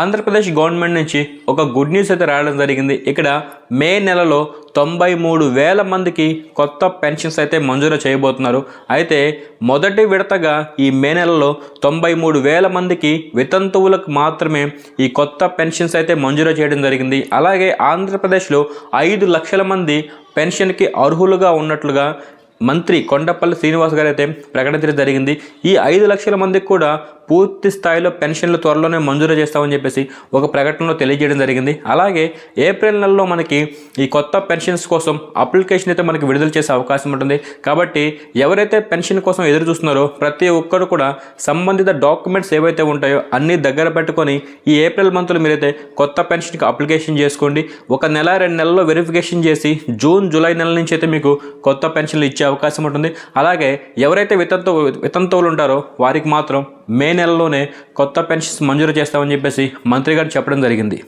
Andhra Pradesh government నుంచి ఒక good news అయితే రావడం జరిగింది. ఇక్కడ మే నెలలో తొంభై మూడు వేల మందికి కొత్త పెన్షన్స్ అయితే మంజూరు చేయబోతున్నారు. అయితే మొదటి విడతగా ఈ మే నెలలో తొంభై మూడు వేల మందికి వితంతువులకు మాత్రమే ఈ కొత్త పెన్షన్స్ అయితే మంజూరు చేయడం జరిగింది. అలాగే ఆంధ్రప్రదేశ్లో ఐదు లక్షల మంది పెన్షన్కి అర్హులుగా ఉన్నట్లుగా మంత్రి కొండపల్లి శ్రీనివాస్ గారు అయితే ప్రకటించడం జరిగింది. ఈ ఐదు లక్షల మందికి కూడా పూర్తి స్థాయిలో పెన్షన్లు త్వరలోనే మంజూరు చేస్తామని చెప్పేసి ఒక ప్రకటనలో తెలియజేయడం జరిగింది. అలాగే ఏప్రిల్ నెలలో మనకి ఈ కొత్త పెన్షన్స్ కోసం అప్లికేషన్ అయితే మనకి విడుదల చేసే అవకాశం ఉంటుంది. కాబట్టి ఎవరైతే పెన్షన్ కోసం ఎదురు చూస్తున్నారో ప్రతి ఒక్కరు కూడా సంబంధిత డాక్యుమెంట్స్ ఏవైతే ఉంటాయో అన్నీ దగ్గర పెట్టుకొని ఈ ఏప్రిల్ మంత్లో మీరైతే కొత్త పెన్షన్కి అప్లికేషన్ చేసుకోండి. ఒక నెల రెండు నెలల్లో వెరిఫికేషన్ చేసి జూన్ జూలై నెల నుంచి అయితే మీకు కొత్త పెన్షన్లు ఇచ్చే అవకాశం ఉంటుంది. అలాగే ఎవరైతే వితంతు వితంతువులు ఉంటారో వారికి మాత్రం మే నెలలోనే కొత్త పెన్షన్స్ మంజూరు చేస్తామని చెప్పేసి మంత్రి గారు చెప్పడం జరిగింది.